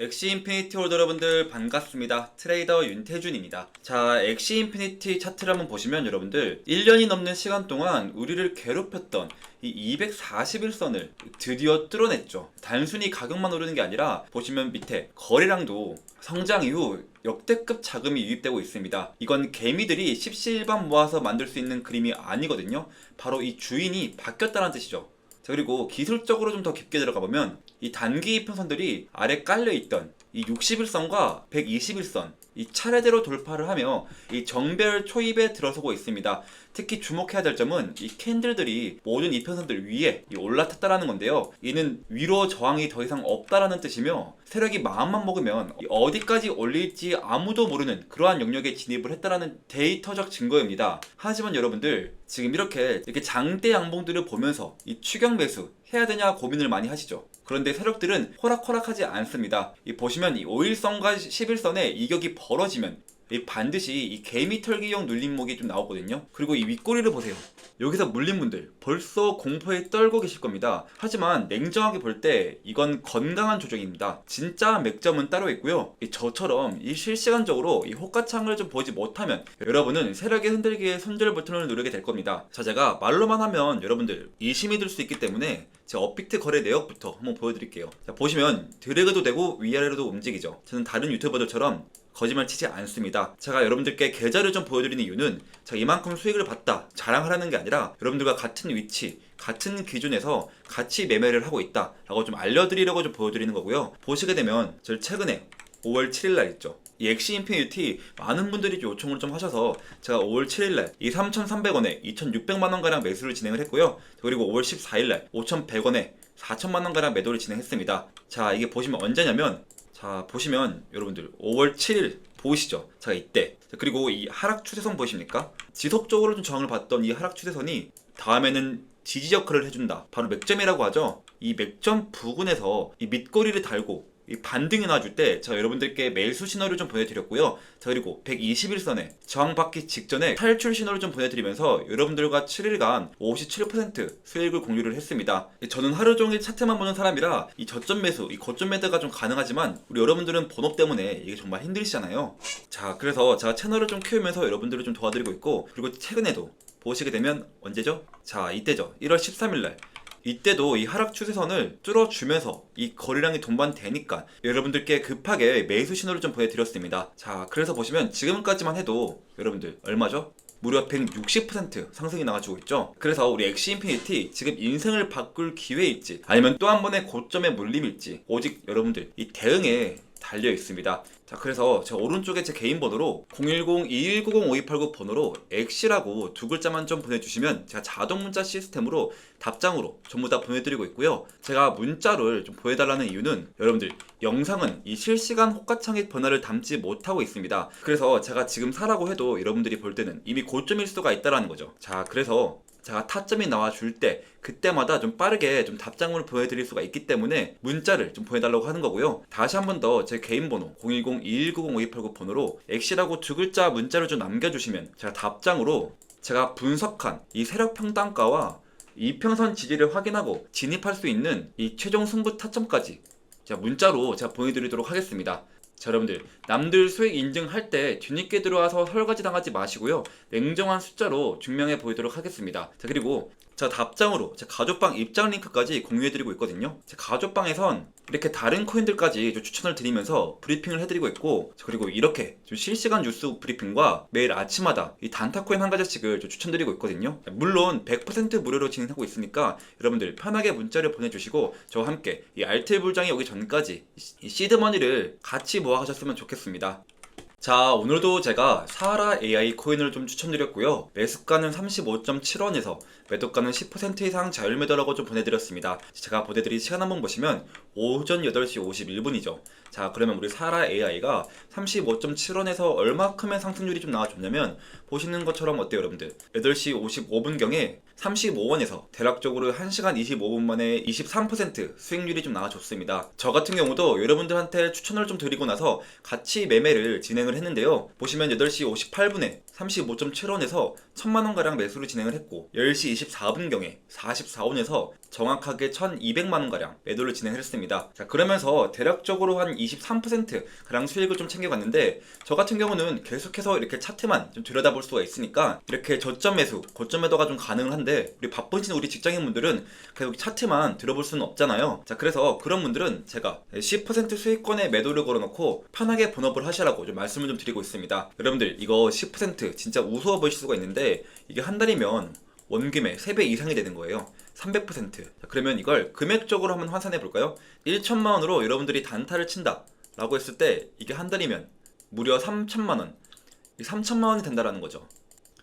엑시 인피니티 홀더 여러분들 반갑습니다. 트레이더 윤태준입니다. 자, 엑시 인피니티 차트를 한번 보시면 여러분들 1년이 넘는 시간 동안 우리를 괴롭혔던 이 241선을 드디어 뚫어냈죠. 단순히 가격만 오르는 게 아니라 보시면 밑에 거래량도 성장 이후 역대급 자금이 유입되고 있습니다. 이건 개미들이 십시일반 모아서 만들 수 있는 그림이 아니거든요. 바로 이 주인이 바뀌었다는 뜻이죠. 자, 그리고 기술적으로 좀 더 깊게 들어가 보면 이 단기 이평선들이 아래 깔려 있던 이 61선과 121선 이 차례대로 돌파를 하며 이 정별 초입에 들어서고 있습니다. 특히 주목해야 될 점은 이 캔들들이 모든 이평선들 위에 이 올라탔다라는 건데요. 이는 위로 저항이 더 이상 없다라는 뜻이며 세력이 마음만 먹으면 이 어디까지 올릴지 아무도 모르는 그러한 영역에 진입을 했다라는 데이터적 증거입니다. 하지만 여러분들 지금 이렇게 이렇게 장대 양봉들을 보면서 이 추격 매수 해야 되냐 고민을 많이 하시죠. 그런데 세력들은 호락호락하지 않습니다. 이 보시면 이 5일선과 11선의 이격이 벌어지면 이 반드시 이 개미 털기용 눌림목이 좀 나오거든요. 그리고 이 윗꼬리를 보세요. 여기서 물린 분들 벌써 공포에 떨고 계실 겁니다. 하지만 냉정하게 볼 때 이건 건강한 조정입니다. 진짜 맥점은 따로 있고요. 이 저처럼 이 실시간적으로 이 호가창을 좀 보지 못하면 여러분은 세력에 흔들기에 손절 버튼을 누르게 될 겁니다. 자 제가 말로만 하면 여러분들 의심이 들 수 있기 때문에 제 업비트 거래 내역부터 한번 보여드릴게요. 자 보시면 드래그도 되고 위아래로도 움직이죠. 저는 다른 유튜버들처럼 거짓말 치지 않습니다. 제가 여러분들께 계좌를 좀 보여드리는 이유는 제가 이만큼 수익을 봤다 자랑하라는 게 아니라 여러분들과 같은 위치, 같은 기준에서 같이 매매를 하고 있다 라고 좀 알려드리려고 좀 보여드리는 거고요. 보시게 되면 저를 최근에 5월 7일 날 있죠. 이 엑시 인피니티 많은 분들이 요청을 좀 하셔서 제가 5월 7일 날 이 3,300원에 2,600만 원 가량 매수를 진행을 했고요. 그리고 5월 14일 날 5,100원에 4천만 원 가량 매도를 진행했습니다. 자, 이게 보시면 언제냐면 자, 보시면 여러분들 5월 7일 보이시죠? 제가 이때. 자, 그리고 이 하락 추세선 보이십니까? 지속적으로 좀 저항을 받던 이 하락 추세선이 다음에는 지지 역할을 해준다. 바로 맥점이라고 하죠. 이 맥점 부근에서 이 밑꼬리를 달고 이 반등이 나와줄 때 제가 여러분들께 매수 신호를 좀 보내드렸고요. 자 그리고 121선에 저항받기 직전에 탈출 신호를 좀 보내드리면서 여러분들과 7일간 57% 수익을 공유를 했습니다. 저는 하루 종일 차트만 보는 사람이라 이 저점 매수, 이 고점 매도가 좀 가능하지만 우리 여러분들은 본업 때문에 이게 정말 힘드시잖아요. 자 그래서 제가 채널을 좀 키우면서 여러분들을 좀 도와드리고 있고 그리고 최근에도 보시게 되면 언제죠? 자 이때죠. 1월 13일 날 이때도 이 하락 추세선을 뚫어주면서 이 거래량이 동반되니까 여러분들께 급하게 매수 신호를 좀 보내드렸습니다. 자, 그래서 보시면 지금까지만 해도 여러분들 얼마죠? 무려 160% 상승이 나가지고 있죠. 그래서 우리 엑시 인피니티 지금 인생을 바꿀 기회일지 아니면 또 한 번의 고점의 물림일지 오직 여러분들 이 대응에 달려 있습니다. 자, 그래서 제 오른쪽에 제 개인 번호로 010-2190-5289 번호로 엑시라고 두 글자만 좀 보내주시면 제가 자동 문자 시스템으로 답장으로 전부 다 보내드리고 있고요. 제가 문자를 좀 보여달라는 이유는 여러분들 영상은 이 실시간 호가창의 변화를 담지 못하고 있습니다. 그래서 제가 지금 사라고 해도 여러분들이 볼 때는 이미 고점일 수가 있다라는 거죠. 자, 그래서 제가 타점이 나와줄 때 그때마다 좀 빠르게 좀 답장을 보여드릴 수가 있기 때문에 문자를 좀 보내달라고 하는 거고요. 다시 한 번 더 제 개인 번호 010-2190-5289 번호로 엑시라고 두 글자 문자를 좀 남겨주시면 제가 답장으로 제가 분석한 이 세력 평단가와 이평선 지지를 확인하고 진입할 수 있는 이 최종 승부 타점까지 제가 문자로 제가 보내드리도록 하겠습니다. 자 여러분들 남들 수익 인증할 때 뒤늦게 들어와서 설거지 당하지 마시고요. 냉정한 숫자로 증명해 보이도록 하겠습니다. 자 그리고 자 답장으로 제 가족방 입장 링크까지 공유해드리고 있거든요. 제 가족방에선 이렇게 다른 코인들까지 좀 추천을 드리면서 브리핑을 해드리고 있고 자, 그리고 이렇게 좀 실시간 뉴스 브리핑과 매일 아침마다 이 단타 코인 한 가지씩을 좀 추천드리고 있거든요. 물론 100% 무료로 진행하고 있으니까 여러분들 편하게 문자를 보내주시고 저와 함께 이 알뜰 불장이 오기 전까지 이 시드머니를 같이 모아가셨으면 좋겠습니다 자 오늘도 제가 사하라 AI 코인을 좀 추천드렸고요. 매수가는 35.7원에서 매도가는 10% 이상 자율매도라고 좀 보내드렸습니다. 제가 보내드린 시간 한번 보시면 오전 8시 51분이죠 자 그러면 우리 사하라 AI가 35.7원에서 얼마큼의 상승률이 좀 나와줬냐면 보시는 것처럼 어때요 여러분들 8시 55분경에 35원에서 대략적으로 1시간 25분 만에 23% 수익률이 좀 나와줬습니다. 저 같은 경우도 여러분들한테 추천을 좀 드리고 나서 같이 매매를 진행을 했는데요. 보시면 8시 58분에 35.7원에서 1000만원가량 매수를 진행을 했고 10시 24분경에 44원에서 정확하게 1200만원가량 매도를 진행을 했습니다. 자, 그러면서 대략적으로 한 23% 가량 수익을 좀 챙겨갔는데 저 같은 경우는 계속해서 이렇게 차트만 좀 들여다볼 수가 있으니까 이렇게 저점 매수, 고점 매도가 좀 가능을 한데 우리 바쁘신 우리 직장인분들은 계속 차트만 들어볼 수는 없잖아요. 자, 그래서 그런 분들은 제가 10% 수익권에 매도를 걸어놓고 편하게 본업을 하시라고 좀 말씀을 좀 드리고 있습니다. 여러분들 이거 10% 진짜 우스워 보이실 수가 있는데 이게 한 달이면 원금의 3배 이상이 되는 거예요. 300%. 자, 그러면 이걸 금액적으로 한번 환산해 볼까요? 1천만 원으로 여러분들이 단타를 친다. 라고 했을 때 이게 한 달이면 무려 3천만 원. 이 3천만 원이 된다라는 거죠.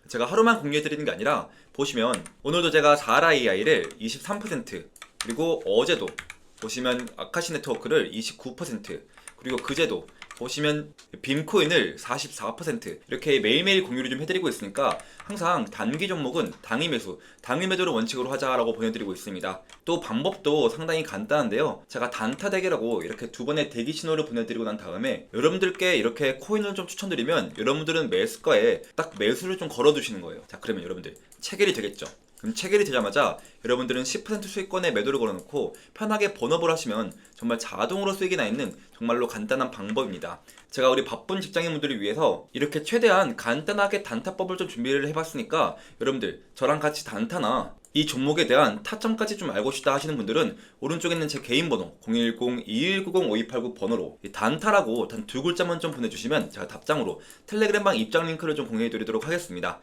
제가 하루만 공유해 드리는 게 아니라 보시면 오늘도 제가 4RAI를 23% 그리고 어제도 보시면 아카시 네트워크를 29% 그리고 그제도 보시면 빔코인을 44% 이렇게 매일매일 공유를 좀 해드리고 있으니까 항상 단기 종목은 당일 매수, 당일 매도를 원칙으로 하자라고 보내드리고 있습니다. 또 방법도 상당히 간단한데요. 제가 단타 대기라고 이렇게 두 번의 대기 신호를 보내드리고 난 다음에 여러분들께 이렇게 코인을 좀 추천드리면 여러분들은 매수가에 딱 매수를 좀 걸어두시는 거예요. 자 그러면 여러분들 체결이 되겠죠. 그럼 체결이 되자마자 여러분들은 10% 수익권에 매도를 걸어놓고 편하게 번업을 하시면 정말 자동으로 수익이 나 있는 정말로 간단한 방법입니다. 제가 우리 바쁜 직장인분들을 위해서 이렇게 최대한 간단하게 단타법을 좀 준비를 해봤으니까 여러분들 저랑 같이 단타나 이 종목에 대한 타점까지 좀 알고 싶다 하시는 분들은 오른쪽에 있는 제 개인 번호 010-2190-5289 번호로 이 단타라고 단 두 글자만 좀 보내주시면 제가 답장으로 텔레그램방 입장 링크를 좀 공유해 드리도록 하겠습니다.